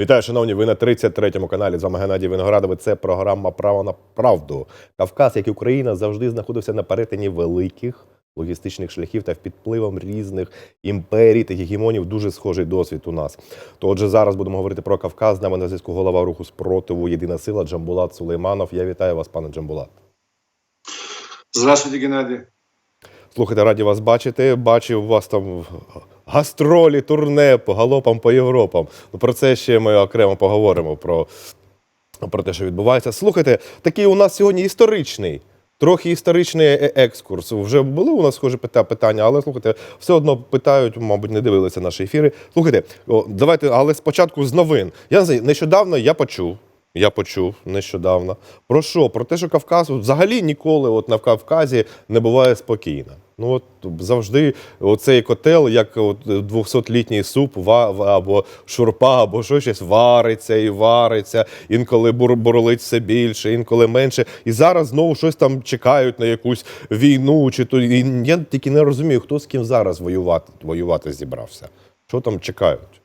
Вітаю, шановні. Ви на 33-му каналі. З вами Геннадій Виноградовий. Це програма Право на правду. Кавказ, як і Україна, завжди знаходився на перетині великих логістичних шляхів та під впливом різних імперій та гегемонів. Дуже схожий досвід у нас. То отже, зараз будемо говорити про Кавказ. З нами на зв'язку голова руху спротиву Єдина сила Джамбулат Сулейманов. Я вітаю вас, пане Джамбулат. Здравствуйте, Геннадий. Слухайте, раді вас бачити. Бачив у вас там гастролі, турне по галопам по Європам. Ну про це ще ми окремо поговоримо про, про те, що відбувається. Слухайте, такий у нас сьогодні історичний. Трохи історичний е- екскурс. Вже були у нас схожі пита- питання, але слухайте, все одно питають, мабуть, не дивилися наші ефіри. Слухайте, давайте, але спочатку з новин. Я нещодавно я почув. Я почув нещодавно. Про що? Про те, що Кавказ взагалі ніколи от на Кавказі не буває спокійно. Ну от завжди оцей котел, як от 200-літній суп, або шурпа, або що щось вариться і вариться. Інколи бур- бурлить все більше, інколи менше. І зараз знову щось там чекають на якусь війну. Чи то і я тільки не розумію, хто з ким зараз воювати, воювати зібрався. Що там чекають?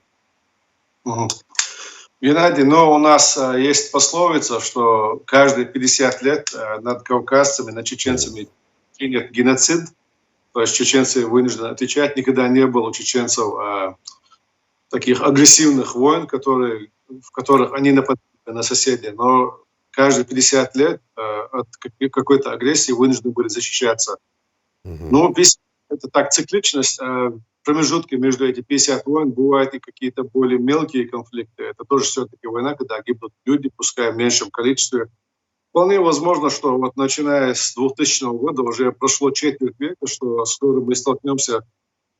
Геннадий, ну у нас э, есть пословица, что каждые 50 лет э, над кавказцами, над чеченцами чинят геноцид. То есть чеченцы вынуждены отвечать. Никогда не было у чеченцев э, таких агрессивных войн, которые, в которых они нападают на соседей. Но каждые 50 лет от какой- какой-то агрессии вынуждены были защищаться. Мгм. Ну, весь это так цикличность, промежутки между эти 50 войн бывают и какие-то более мелкие конфликты. Это тоже все-таки война, когда гибнут люди, пускай в меньшем количестве. Вполне возможно, что вот начиная с 2000 года уже прошло четверть века, что скоро мы столкнемся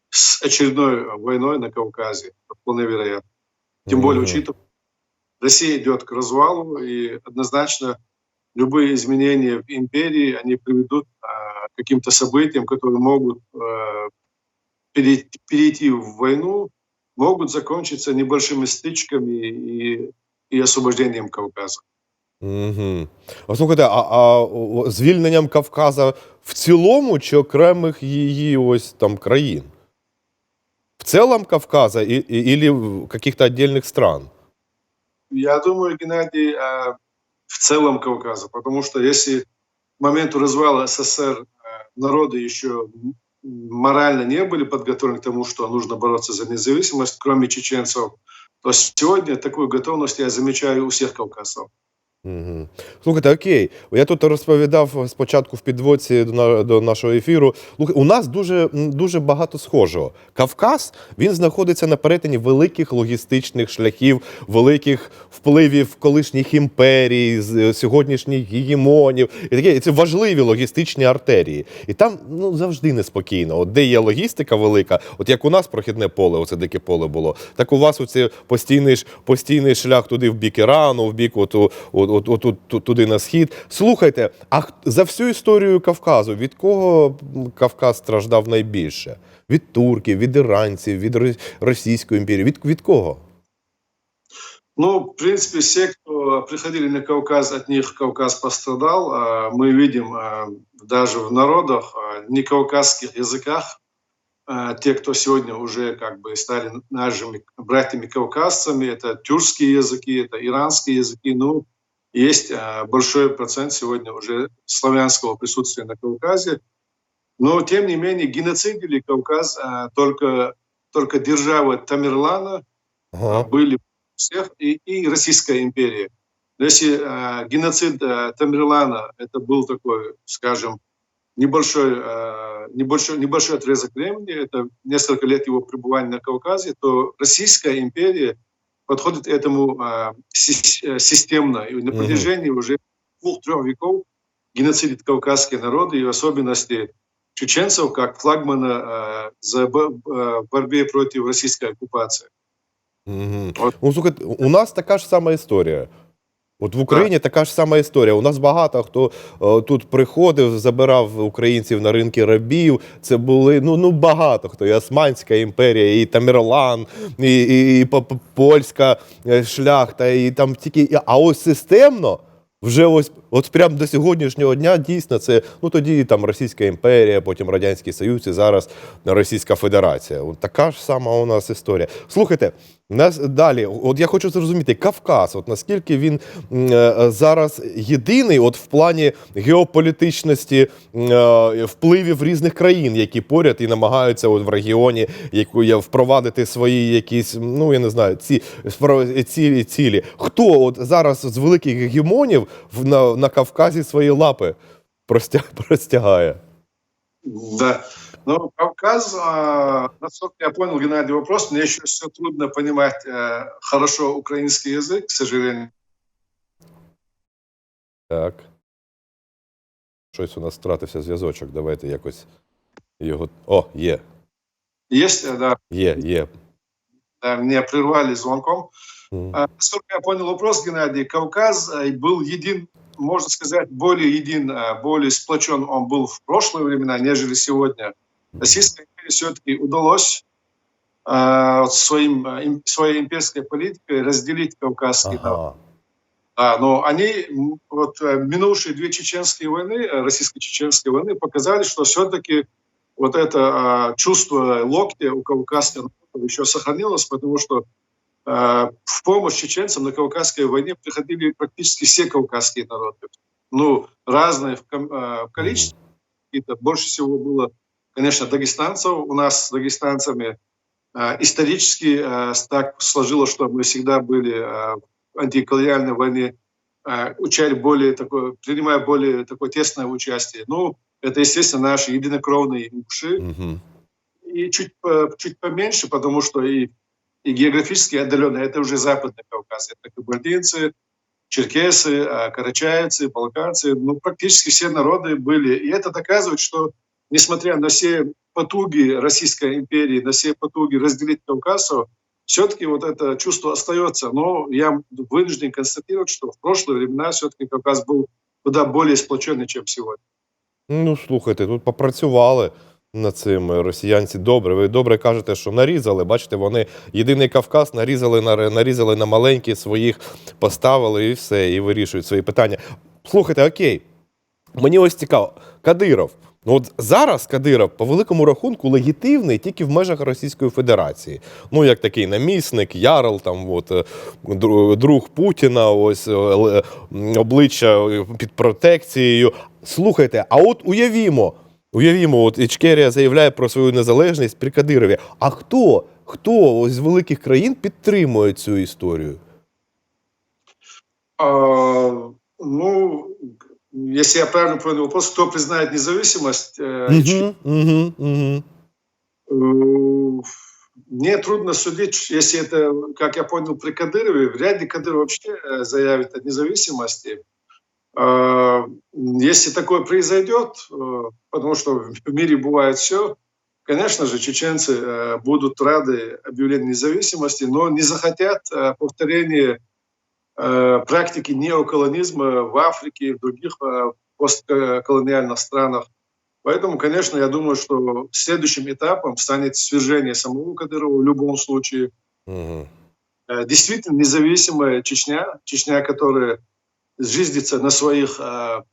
с очередной войной на Кавказе. Это вполне вероятно. Тем более, учитывая, Россия идет к развалу, и однозначно любые изменения в империи, они приведут а, к каким-то событиям, которые могут а, перейти, перейти в войну, могут закончиться небольшими стычками и, и освобождением Кавказа. Угу. А слухайте, а, а о, звільненням Кавказа в цілому чи окремих її ось там країн? В цілому Кавказа і, і, или в каких-то отдельных стран? Я думаю, Геннадий, а, в целом Кавказа, потому что если к моменту развала СССР а, народы еще м- морально не были подготовлены к тому, что нужно бороться за независимость, кроме чеченцев, то сегодня такую готовность я замечаю у всех кавказцев. Угу. Слухайте, окей. Я тут розповідав спочатку в підводці до, на- до нашого ефіру. У нас дуже, дуже багато схожого. Кавказ він знаходиться на перетині великих логістичних шляхів, великих впливів колишніх імперій, е, сьогоднішніх гегемонів. І таке і це важливі логістичні артерії. І там ну завжди неспокійно. От де є логістика велика, от як у нас прохідне поле, оце дике поле було, так у вас оце постійний постійний шлях туди в бік Ірану, в бік от, от, от, от, от, ту- туди на схід. Слухайте, а х- за всю історію Кавказу від кого м, Кавказ страждав найбільше? Від турків, від іранців, від Ро- Російської імперії? Від, від кого? Ну, в принципе, все, кто приходили на Кавказ, от них Кавказ пострадал. А, Мы видим а, даже в народах, а, не кавказских языках, а, те, кто сегодня уже как бы стали нашими братьями-кавказцами, это тюркские языки, это иранские языки, ну, есть а, большой процент сегодня уже славянского присутствия на Кавказе. Но, тем не менее, геноцидили Кавказ а, только, только держава Тамерлана, Ага. были всех и, и Российская империя. Но если э, геноцид э, Тамерлана это был такой, скажем, небольшой, э, небольшой, небольшой отрезок времени, это несколько лет его пребывания на Кавказе, то Российская империя подходит этому э, э, системно. И на протяжении уже двух-трех веков геноцидит кавказские народы, и в особенности чеченцев, как флагмана э, за бо- э, борьбе против российской оккупации. Угу. От. Ну, слухайте, у нас така ж сама історія. От в Україні така ж сама історія. У нас багато хто е, тут приходив, забирав українців на ринки рабів. Це були ну, ну багато хто. І Османська імперія, і Тамерлан, і, і, і по- по- польська е, шляхта, і там тільки. А ось системно. Вже ось, от прямо до сьогоднішнього дня дійсно це ну тоді там Російська імперія, потім Радянський Союз і зараз Російська Федерація. От така ж сама у нас історія. Слухайте, далі, от я хочу зрозуміти, Кавказ, от наскільки він е, зараз єдиний, от в плані геополітичності е, впливів різних країн, які поряд і намагаються от в регіоні яку впровадити свої якісь, ну я не знаю, ці спро- ці цілі. Хто от зараз з великих гегемонів на, на Кавказі свої лапи простя, простягає? Да. Но Кавказ, а, насколько я понял, Геннадий, вопрос, мне еще все трудно понимать э, хорошо украинский язык, к сожалению. Так. Щось у нас втратився зв'язочок. Давайте якось його. О, є. Есть, э, да, Є, є. да, меня прервали звонком. М. А, Насколько я понял вопрос, Геннадий, Кавказ э, был един, можно сказать, более един, э, более сплочен он был в прошлые времена, нежели сегодня. Российской империи все-таки удалось э, своим, э, им- своей имперской политикой разделить Кавказский народ. Ага. А, но они, вот э, минувшие две чеченские войны, э, российско-чеченские войны, показали, что все-таки вот это а, чувство локтя у кавказских народов еще сохранилось, потому что э, в помощь чеченцам на Кавказской войне приходили практически все кавказские народы. Ну, разные в, э, в количестве. Какие-то. Больше всего было, конечно, дагестанцев. У нас с дагестанцами э, исторически э, так сложилось, что мы всегда были э, в антиколониальной войне, учали более такое, принимая более такое тесное участие. Ну, это, естественно, наши единокровные уши и чуть, чуть поменьше, потому что и, и географически отдаленно это уже Западный Кавказ. Это кабардинцы, черкесы, карачаевцы, балканцы. Ну, практически все народы были. И это доказывает, что несмотря на все потуги Российской империи, на все потуги разделить Кавказ, все-таки вот это чувство остается. Но я вынужден констатировать, что в прошлые времена все-таки Кавказ был куда более сплоченный, чем сегодня. Ну, слухайте, тут попрацювали над цим росіянці добре. Ви добре кажете, що нарізали. Бачите, вони єдиний Кавказ нарізали на нарізали на маленькі своїх, поставили і все, і вирішують свої питання. Слухайте, окей. Мені ось цікаво, Кадиров. Ну от зараз Кадиров по великому рахунку легітимний тільки в межах Російської Федерації. Ну, як такий намісник, ярл, там от е, друг Путіна, ось е, м, обличчя е, під протекцією. Слухайте, а от уявімо, уявімо, от Ічкерія заявляє про свою незалежність при Кадирові. А хто? Хто з великих країн підтримує цю історію? А, ну, если я правильно понял вопрос, кто признает независимость? Угу, угу, угу. Э, Мне трудно судить, если это, как я понял, при Кадырове, вряд ли Кадыров вообще э, заявит о независимости. А, Если такое произойдет, потому что в мире бывает все, конечно же, чеченцы будут рады объявлению независимости, но не захотят повторения практики неоколонизма в Африке и в других э, постколониальных странах. Поэтому, конечно, я думаю, что следующим этапом станет свержение самого Кадырова в любом случае. угу. Э, Действительно независимая Чечня, Чечня, которая жизнится на своих э,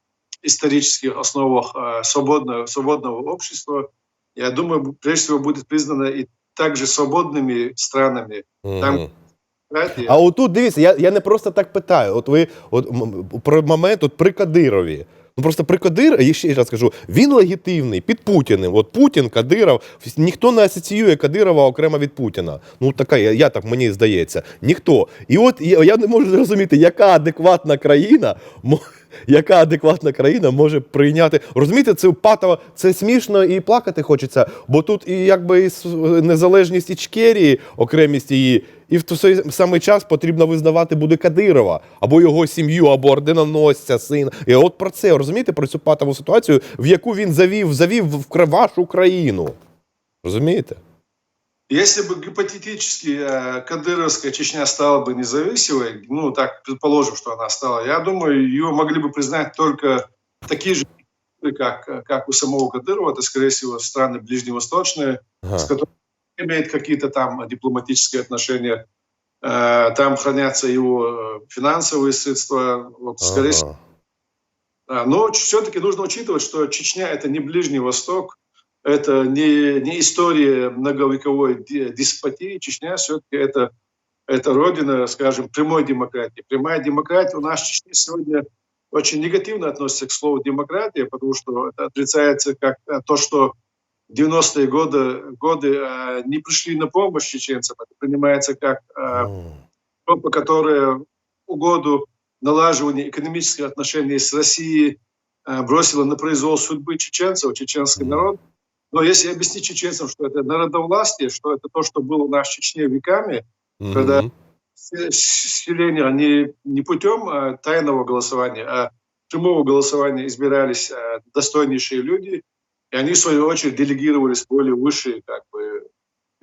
исторических основах э, свободного, свободного общества, я думаю, прежде всего будет признана и также свободными странами. Там Мгм. демократия. А отут дивіться, я, я не просто так питаю. От ви от про момент от при Кадирові. Ну просто при Кадир, я ще раз кажу, він легітимний під Путіним. От Путін, Кадиров, ніхто не асоціює Кадирова окремо від Путіна. Ну така, я, я так мені здається. Ніхто. І от я, я не можу зрозуміти, яка адекватна країна мо- яка адекватна країна може прийняти. Розумієте, це патово, це смішно і плакати хочеться, бо тут і якби і незалежність Ічкерії, окремість її, і в той самий час потрібно визнавати буде Кадирова або його сім'ю, або орденоносця, сина. І от про це розумієте, про цю патову ситуацію, в яку він завів, завів в вашу країну. Розумієте? Если бы гипотетически э, кадыровская Чечня стала бы независимой, ну так предположим, что она стала, я думаю, ее могли бы признать только такие же, как, как у самого Кадырова, это, скорее всего, страны ближневосточные, Ага. с которыми имеет какие-то там дипломатические отношения. Э, Там хранятся его э, финансовые средства. Вот, скорее всего, Ага. а, Но все-таки нужно учитывать, что Чечня это не Ближний Восток, это не, не история многовековой деспотии. Чечня все-таки это это родина, скажем, прямой демократии. Прямая демократия у нас в Чечне сегодня очень негативно относится к слову демократия, потому что это отрицается как э, то, что в 90-е годы, годы э, не пришли на помощь чеченцам. Это принимается как э. Европа, которая угоду налаживания экономических отношений с Россией бросила на произвол судьбы чеченцев, чеченский народ. Но если объяснить чеченцам, что это народовластие, что это то, что было у нас в Чечне веками, когда Мгм. с- селения не, не путем а, тайного голосования, а прямого голосования избирались а, достойнейшие люди, и они, в свою очередь, делегировались более высшие как бы,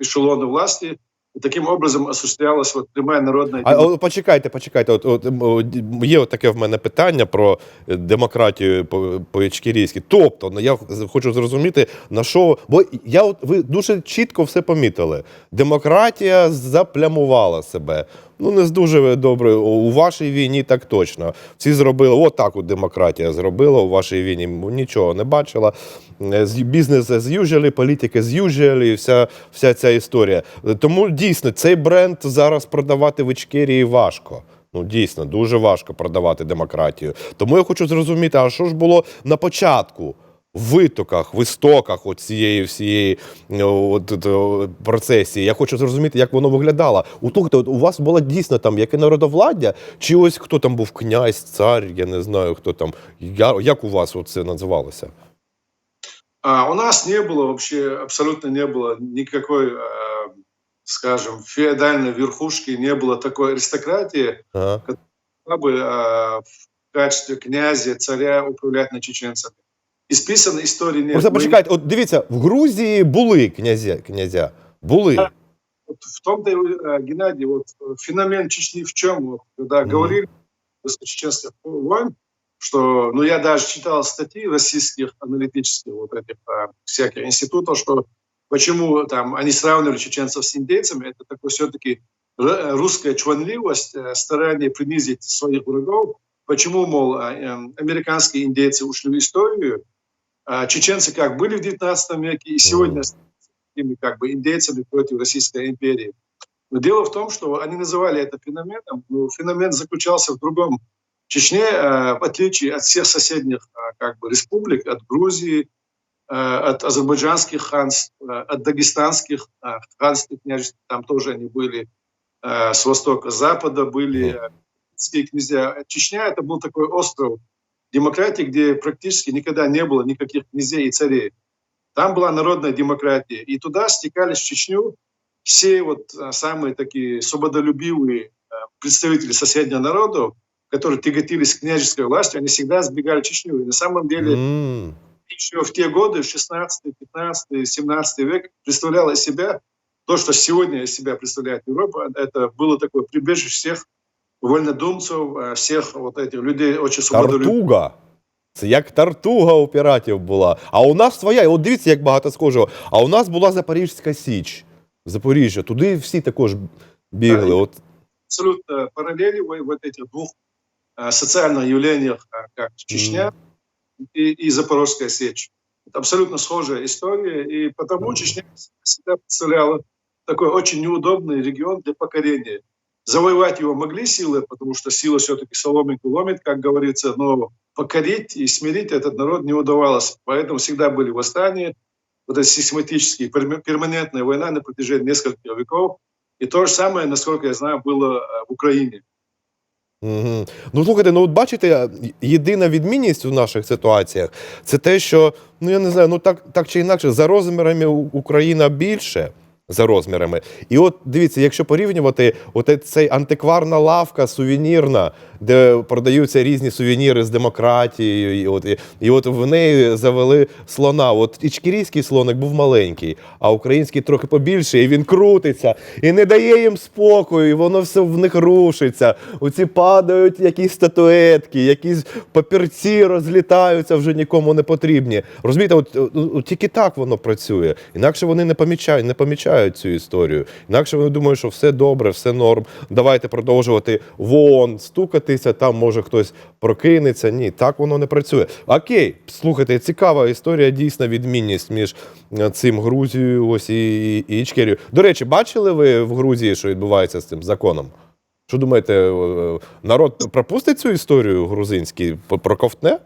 эшелоны власти, і таким образом осуществлялась вот прямая народная А о, почекайте, почекайте. От, от, є от таке в мене питання про е, демократію по, по ічкерійськи. Тобто, ну, я хочу зрозуміти, на що. Бо я от ви дуже чітко все помітили. Демократія заплямувала себе. Ну, не з дуже добре. У вашій війні так точно. Всі зробили, от так от демократія зробила у вашій війні. Нічого не бачила. Е, Бізнес as usual, політика as usual, і вся, вся ця історія. Тому дійсно цей бренд зараз продавати в Ічкерії важко. Ну, дійсно, дуже важко продавати демократію. Тому я хочу зрозуміти, а що ж було на початку? В витоках, в істоках от цієї всієї е, от, от, процесії. Я хочу зрозуміти, як воно виглядало. У того, у вас було дійсно там яке народовладдя, чи ось хто там був князь, цар, я не знаю, хто там. Я, як у вас це називалося? А у нас не было вообще, абсолютно не было никакой, э, скажем, феодальной верхушки, не было такой аристократии, Ага. могла бы э, в качестве князя, царя управлять над чеченцами. Исписанной истории нет. Просто Мы- почекайте, от дивіться, в Грузії були князя, князя. Були. вот в том-то, и, э, Геннадий, вот э, феномен Чечни в чем? Вот, когда Мгм. говорили после чеченских войн, что, ну, я даже читал статьи российских аналитических вот этих а, всяких институтов, что почему там они сравнивали чеченцев с индейцами, это такой все-таки русская чванливость, э, старание принизить своих врагов. Почему, мол, а, эм, американские индейцы ушли в историю, а чеченцы как были в 19 веке и сегодня с такими как бы индейцами против Российской империи. Но дело в том, что они называли это феноменом, но феномен заключался в другом. Чечне, э, в отличие от всех соседних э, как бы, республик, от Грузии, э, от азербайджанских ханств, от дагестанских ханств и княжеств, там тоже они были с востока, с запада были князья. Чечня это был такой остров демократии, где практически никогда не было никаких князей и царей. Там была народная демократия. И туда стекались в Чечню все вот самые такие свободолюбивые представители соседних народов, которые тяготились к княжеской власти, они всегда сбегали в Чечню. И на самом деле М. еще в те годы, 16, 15, 17 век, представляла из себя то, что сегодня из себя представляет Европа. Это было такое прибежище всех вольнодумцев, а, всех вот этих людей очень свободолюбивых. Тартуга. Це як тартуга у піратів була. А у нас своя, і от дивіться, як багато схожого. А у нас була Запорізька Січ. Запоріжжя. Туди всі також бігли. Так. От абсолютно параллели в вот этих двух а, социальных явлениях, а, как Чечня и, и Запорожская сечь. Это абсолютно схожая история, и потому Мгм. Чечня всегда представляла такой очень неудобный регион для покорения. Завоевать его могли силы, потому что сила все-таки соломинку ломит, как говорится, но покорить и смирить этот народ не удавалось. Поэтому всегда были восстания, вот эта систематическая, перма- перманентная война на протяжении нескольких веков. И то же самое, насколько я знаю, было э, в Украине. Угу. Ну слухайте, ну от бачите, єдина відмінність у наших ситуаціях це те, що ну я не знаю, ну так, так чи інакше, за розмірами У- Україна більше. За розмірами. І от дивіться, якщо порівнювати, от цей антикварна лавка сувенірна, де продаються різні сувеніри з демократією, і от, і, і от в неї завели слона. От ічкірійський слоник був маленький, а український трохи побільше, і він крутиться, і не дає їм спокою, і воно все в них рушиться. Оці падають якісь статуетки, якісь папірці розлітаються, вже нікому не потрібні. Розумієте, от, от, от тільки так воно працює. Інакше вони не помічають, не помічають забувають цю історію. Інакше вони думають, що все добре, все норм. Давайте продовжувати в ООН стукатися, там може хтось прокинеться. Ні, так воно не працює. Окей, слухайте, цікава історія, дійсна відмінність між е, цим Грузією ось і, і, Ічкерією. До речі, бачили ви в Грузії, що відбувається з цим законом? Що думаєте, е, народ пропустить цю історію грузинський, проковтне?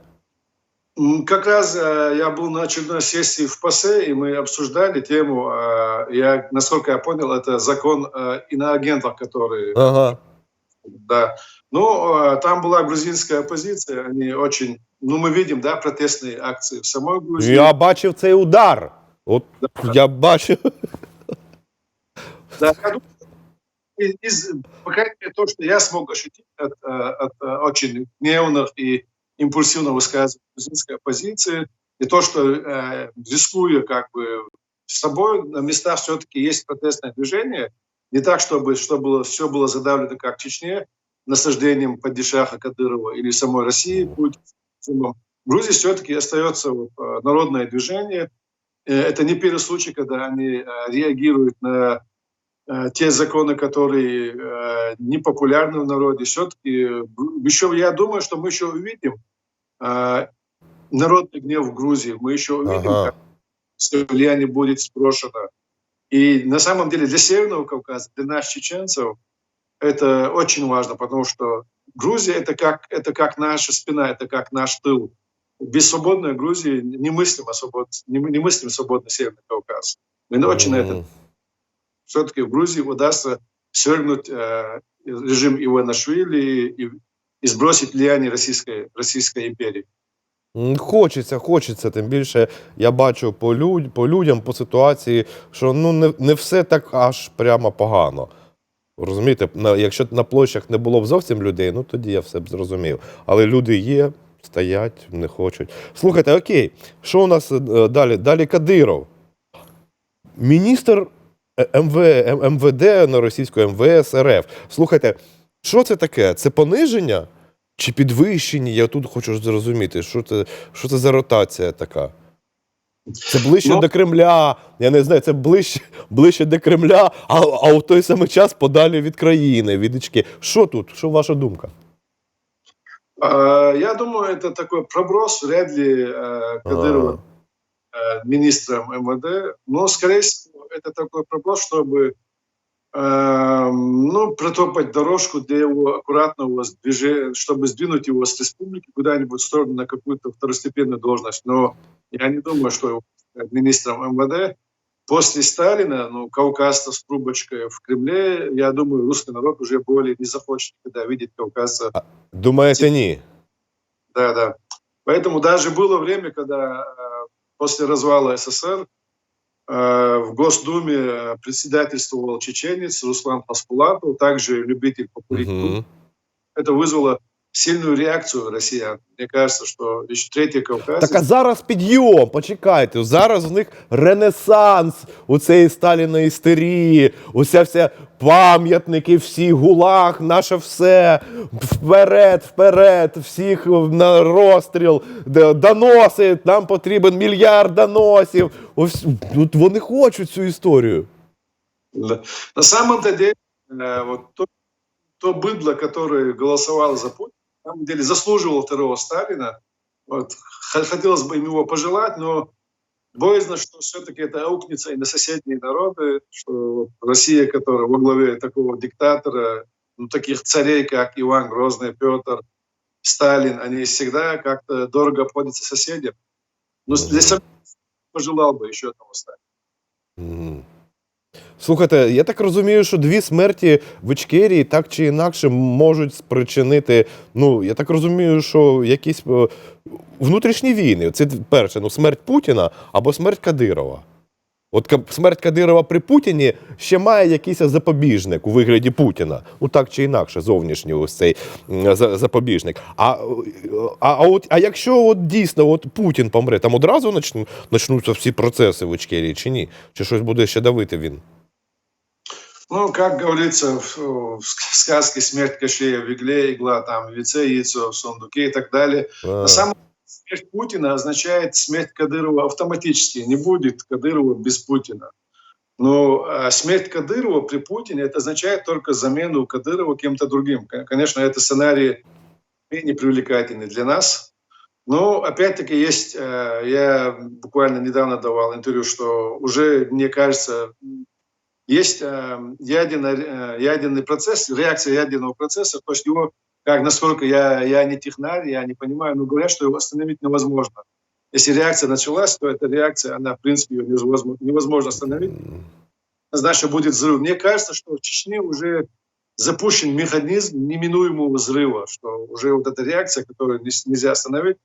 Как раз э, я был на очередной сессии в ПАСЕ, и мы обсуждали тему, э, я, насколько я понял, это закон э, иноагентов, который Ага. Да. Ну, там была грузинская оппозиция, они очень, ну, мы видим, да, протестные акции в самой Грузии. Я бачив цей удар. От я бачив. Да, я думаю, из, по крайней мере, то, что я смог ощутить от, от очень гневных и импульсивно высказываний грузинской оппозиции, и то, что, э, рискуя как бы с собой, на местах все-таки есть протестное движение, не так, чтобы, чтобы все было задавлено, как в Чечне, насаждением падишаха Кадырова или самой России. Путиным. В Грузии все-таки остается э, народное движение. Э, Это не первый случай, когда они э, реагируют на те законы, которые э, непопулярны в народе. Все-таки еще я думаю, что мы еще увидим э, народный гнев в Грузии. Мы еще увидим, Ага. как всё влияние будет сброшено. И на самом деле для Северного Кавказа, для нас, чеченцев, это очень важно, потому что Грузия это как, это как наша спина, это как наш тыл. Без свободной Грузии немыслимо, свобод, немыслим свободный Северный Кавказ. Мы очень на это. Все-таки в Грузии удастся свергнуть э, режим Иванашвили и, и сбросить влияние Российской, Российской империи. Хочеться, хочеться. Тим більше я бачу по, люд, по людям, по ситуації, що ну не, не все так аж прямо погано. Розумієте, на, якщо на площах не було б зовсім людей, ну тоді я все б зрозумів. Але люди є, стоять, не хочуть. Слухайте, окей, що у нас е, далі? Далі Кадиров. Міністр МВ, М- МВД на російську МВС РФ. Слухайте, що це таке? Це пониження? Чи підвищення? Я тут хочу зрозуміти, що це, що це за ротація така. Це ближче Ну- до Кремля. Я не знаю, це ближче, ближче до Кремля, а, а в той самий час подалі від країни, від ічки. Що тут? Що ваша думка? Э, я думаю, это такой проброс, вряд ли э, Кадырова э, министром МВД. Но, скорее всего, это такой проброс, чтобы э, ну, протопать дорожку для его аккуратного движения, чтобы сдвинуть его с республики куда-нибудь в сторону на какую-то второстепенную должность. Но я не думаю, что его министром МВД. После Сталина, ну, кавказца с трубочкой в Кремле, я думаю, русский народ уже более не захочет, когда видит кавказца Думаєте, ні? да, да. Поэтому даже было время, когда э, после развала СССР в Госдуме э, председательствовал чеченец Руслан Паспулатов, также любитель покурить. Угу. Это вызвало сильную реакцию россиян. Мне кажется, что еще третий Кавказ... Так а зараз підйом, почекайте. Зараз в них ренесанс у цієї Сталіної істерії, уся вся пам'ятники, всі гулаг, наше все. Вперед, вперед, всіх на розстріл, доноси, нам потрібен мільярд доносів. Ось, от вони хочуть цю історію. Да. На самом-то деле, э, вот то, то быдло, которое голосовало за Путина, на самом деле заслуживало второго Сталина. Вот. Хотелось бы им его пожелать, но боязно, что все-таки это аукнется и на соседние народы, что Россия, которая во главе такого диктатора, ну, таких царей, как Иван Грозный, Петр, Сталин, они всегда как-то дорого обходятся соседям. Но для себя пожелал бы еще одного Сталина. Мгм. Слухайте, я так розумію, що дві смерті в Ічкерії так чи інакше можуть спричинити. Ну, я так розумію, що якісь е, внутрішні війни. Це перше, ну, смерть Путіна або смерть Кадирова. От смерть Кадирова при Путіні ще має якийсь запобіжник у вигляді Путіна. Ну так чи інакше, зовнішній ось цей запобіжник. А, а, а, от, а якщо от дійсно от Путін помре, там одразу начну, начнуться всі процеси в Ічкерії чи ні? Чи щось буде ще давити він? Ну, как говорится в, сказке «Смерть Кощея в игле», игла там в яйце, яйцо в сундуке и так далее. А, На самом смерть Путина означает смерть Кадырова автоматически. Не будет Кадырова без Путина. Но а, смерть Кадырова при Путине это означает только замену Кадырова кем-то другим. Кон- Конечно, это сценарий менее привлекательный для нас. Но опять-таки есть, э, я буквально недавно давал интервью, что уже, мне кажется, есть э, ядерный, э, ядерный процесс, реакция ядерного процесса, то есть его, как насколько я, я не технарь, я не понимаю, но говорят, что его остановить невозможно. Если реакция началась, то эта реакция, она, в принципе, ее невозможно, остановить. Значит, будет взрыв. Мне кажется, что в Чечне уже запущен механизм неминуемого взрыва, что уже вот эта реакция, которую не- нельзя остановить.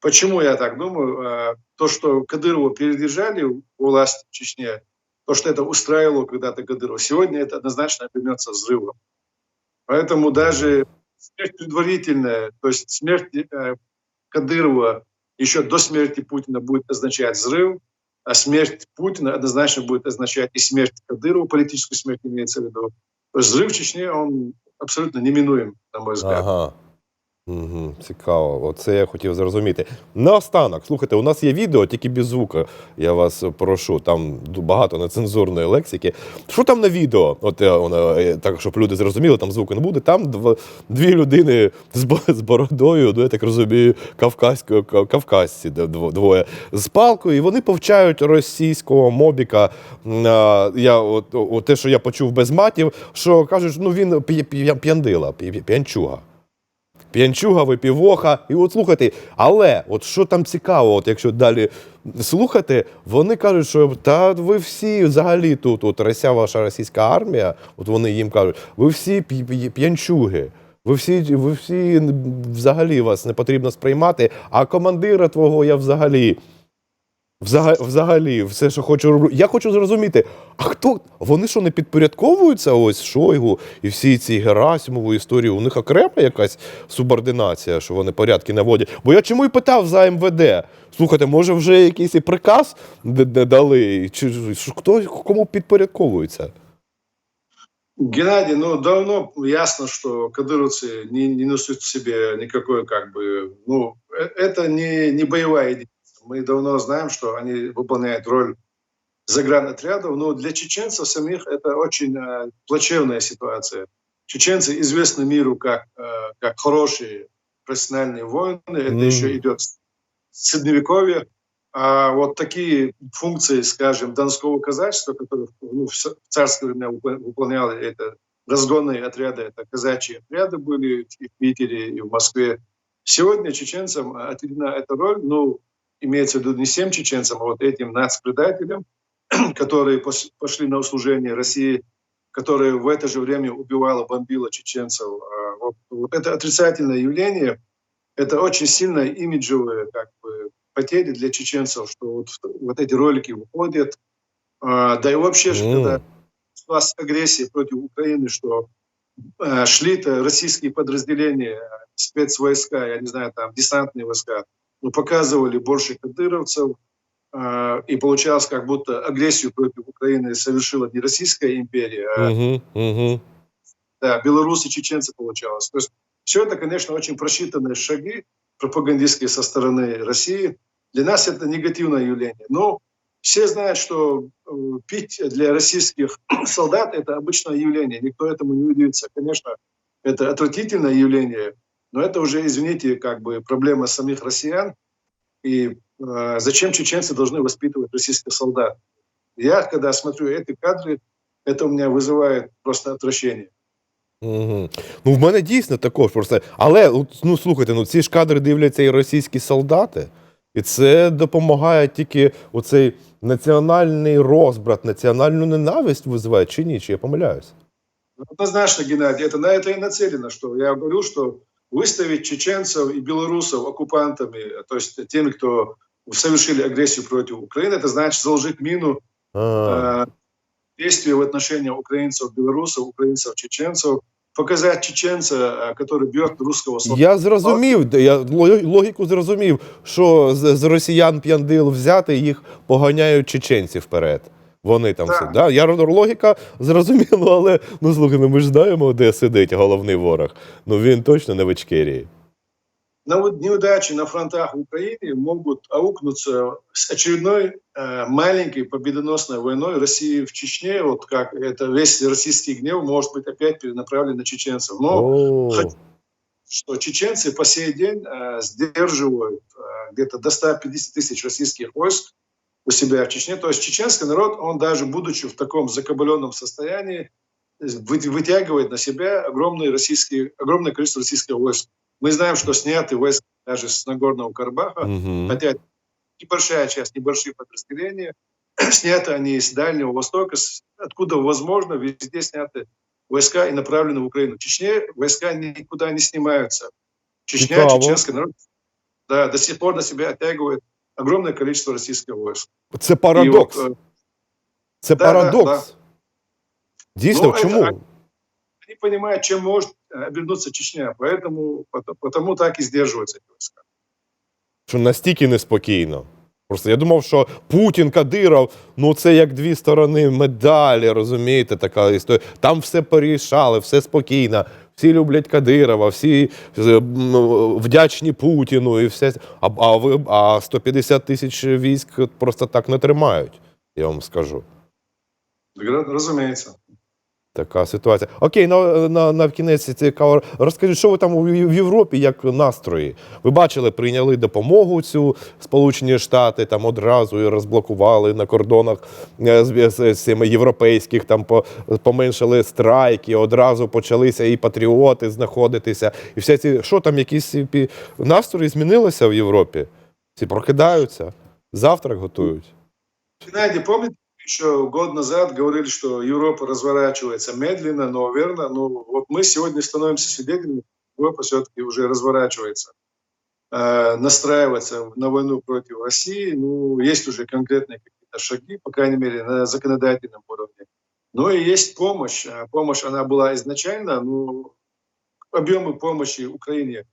Почему я так думаю? А, То, что Кадырова передержали у власти в Чечне, то, что это устраивало когда-то Кадырова, сегодня это однозначно обернется взрывом. Поэтому даже смерть предварительная, то есть смерть э, Кадырова еще до смерти Путина будет означать взрыв, а смерть Путина однозначно будет означать и смерть Кадырова, политическую смерть имеется в виду. То есть взрыв в Чечне, он абсолютно неминуем, на мой взгляд. Ага. Угу, цікаво, оце я хотів зрозуміти. Наостанок, слухайте, у нас є відео, тільки без звука. Я вас прошу, там багато нецензурної лексики. Що там на відео? От е, е, так, щоб люди зрозуміли, там звуку не буде. Там дві людини з, бородою, ну я так розумію, кавказько, кавказці двоє з палкою, і вони повчають російського мобіка. Я, от, те, що я почув без матів, що кажуть, ну він п'я- п'я- п'яндила, п'янчуга. П'янчуга, випівоха. І от слухайте, але от що там цікаво, от якщо далі слухати, вони кажуть, що та ви всі взагалі тут, от Рося, ваша російська армія, от вони їм кажуть, ви всі п'я- п'я- п'янчуги. Ви всі, ви всі взагалі вас не потрібно сприймати, а командира твого я взагалі. Взага- Взагалі, все, що хочу роблю. Я хочу зрозуміти, а хто вони що не підпорядковуються ось Шойгу і всі ці Герасимову історії? У них окрема якась субординація, що вони порядки наводять. Бо я чому і питав за МВД. Слухайте, може вже якийсь і приказ д- д- дали? Чи що, хто кому підпорядковується? Геннадий, ну давно ясно, что кадыровцы не, не несут в себе никакой, как бы, ну, э- это не, не боевая единица. Мы давно знаем, что они выполняют роль загранотрядов, но для чеченцев самих это очень э, плачевная ситуация. Чеченцы известны миру как, э, как хорошие профессиональные воины, это Мгм. еще идет с средневековья. А вот такие функции, скажем, Донского казачества, которые ну, в царское время выпо- выполняли это разгонные отряды, это казачьи отряды были и в Питере, и в Москве. Сегодня чеченцам отведена эта роль, ну, имеется в виду не всем чеченцам, а вот этим нацпредателям, которые пошли на услужение России, которые в это же время убивала, бомбила чеченцев. А Вот, вот это отрицательное явление, это очень сильное имиджевое как бы, потери для чеченцев, что вот, вот эти ролики выходят. А, да и вообще М. когда началась агрессия против Украины, что э, шли-то российские подразделения, спецвойска, я не знаю, там десантные войска, показывали больше кадыровцев, э, и получалось, как будто агрессию против Украины совершила не Российская империя, а Угу, угу. да, белорусы, чеченцы получалось. То есть все это, конечно, очень просчитанные шаги пропагандистские со стороны России. Для нас это негативное явление. Но все знают, что э, пить для российских солдат это обычное явление. Никто этому не удивится. Конечно, это отвратительное явление, но это уже, извините, как бы проблема самих россиян. И э, зачем чеченцы должны воспитывать российских солдат? Я, когда смотрю эти кадры, это у меня вызывает просто отвращение. Угу. Ну, в мене дійсно також просто. Але от, ну слухайте, ну ці ж кадри дивляться і російські солдати, і це допомагає тільки оцей національний розбрат, національну ненависть визиває, чи ні? Чи я помиляюсь? Ну, Однозначно, Геннадий, это на это и нацелено, что я говорю, что выставить чеченцев и белорусов оккупантами, то есть теми, кто совершили агрессию против Украины, это значит заложить мину А, э, действия в отношении украинцев, белорусов, украинцев, чеченцев, показать чеченца, э, который бьет русского солдата. я зрозумів, де я ло- логіку зрозумів, що з, з росіян п'яндил взяти, їх поганяють чеченці вперед. Вони там Так. все. Да? Я ро- логіка зрозуміла, але ну слухай, ну ми ж знаємо, де сидить головний ворог. Ну він точно не в Ічкерії. вот неудачи на фронтах в Украине могут аукнуться с очередной э, маленькой победоносной войной России в Чечне, вот как это весь российский гнев может быть опять перенаправлен на чеченцев. Но О, что чеченцы по сей день э, сдерживают э, где-то до 150 тысяч российских войск у себя в Чечне. То есть чеченский народ, он даже будучи в таком закабаленном состоянии, вы- вытягивает на себя огромные российские, огромное количество российских войск. Мы знаем, что сняты войска даже с Нагорного Карабаха, мгм. хотя небольшая часть, небольшие подразделения, сняты они из Дальнего Востока, с- откуда, возможно, везде сняты войска и направлены в Украину. В Чечне войска никуда не снимаются. Чечня, Цікаво. чеченский народ, да, до сих пор на себя оттягивает огромное количество российских войск. Це И парадокс. вот, э, Це да, парадокс. Дійсно, Ну, це- чому? они понимают, чем может э, обернуться Чечня, поэтому пото- потому так и сдерживаются эти войска. Що настільки неспокійно. Просто я думав, що Путін, Кадиров, ну це як дві сторони медалі, розумієте, така історія. Там все порішали, все спокійно. Всі люблять Кадирова, всі е, м, вдячні Путіну і все. А, а, ви, а 150 тисяч військ просто так не тримають, я вам скажу. Гра- Разумеется. Така ситуація. Окей, на, на, на кінець цікаво. Розкажіть, що ви там в Європі, як настрої? Ви бачили, прийняли допомогу цю Сполучені Штати, там одразу і розблокували на кордонах е, з, з, з європейських, там по, поменшили страйки, одразу почалися і патріоти знаходитися. І всі ці, що там, якісь настрої змінилися в Європі? Всі прокидаються, завтрак готують. Геннадий, помните, еще год назад говорили, что Европа разворачивается медленно, но верно. Но вот мы сегодня становимся свидетелями, Европа все-таки уже разворачивается. Э, настраивается на войну против России. Ну, есть уже конкретные какие-то шаги, по крайней мере, на законодательном уровне. Но и есть помощь. А Помощь, она была изначально, но объемы помощи Украине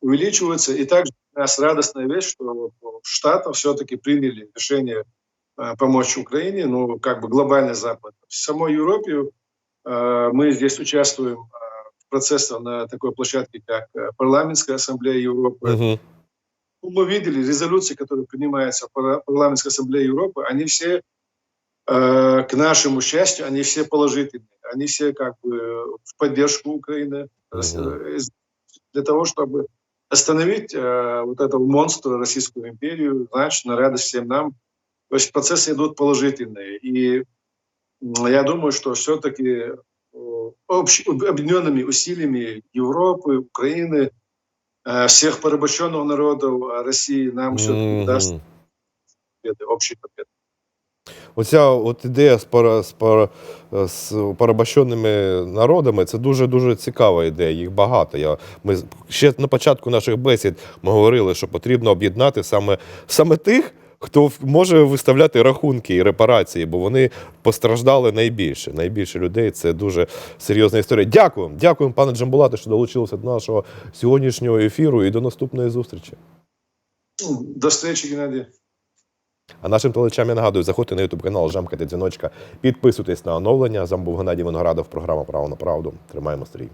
увеличиваются. И также у нас радостная вещь, что Штаты все-таки приняли решение э, помочь Украине, ну, как бы глобальный Запад. В самой Европе э, мы здесь участвуем э, в процессе на такой площадке, как э, Парламентская ассамблея Европы. Угу. Ну, Мы видели резолюции, которые принимаются в Парламентской ассамблее Европы, они все, э, к нашему счастью, они все положительные. Они все как бы в поддержку Украины. Мгм. э, Для того, чтобы остановить э, вот этого монстра, Российскую империю, значит, на радость всем нам. То есть процессы идут положительные. И м, я думаю, что все-таки объединенными усилиями Европы, Украины, э, всех порабощенных народов э, России нам все-таки даст Мгм. победы, общей победы. Оця от ідея з, пара, з, пара, з порабощеними народами це дуже дуже цікава ідея. Їх багато. Я, ми з- ще на початку наших бесід ми говорили, що потрібно об'єднати саме, саме тих, хто може виставляти рахунки і репарації, бо вони постраждали найбільше. Найбільше людей це дуже серйозна історія. Дякую, дякую, пане Джамбулате, що долучилися до нашого сьогоднішнього ефіру і до наступної зустрічі. До встречи, Геннадий. А нашим телечам я нагадую, заходьте на ютуб канал, жамкайте дзвіночка, підписуйтесь на оновлення. З вами був Геннадій Виноградов, програма Право на правду. Тримаємо стрій.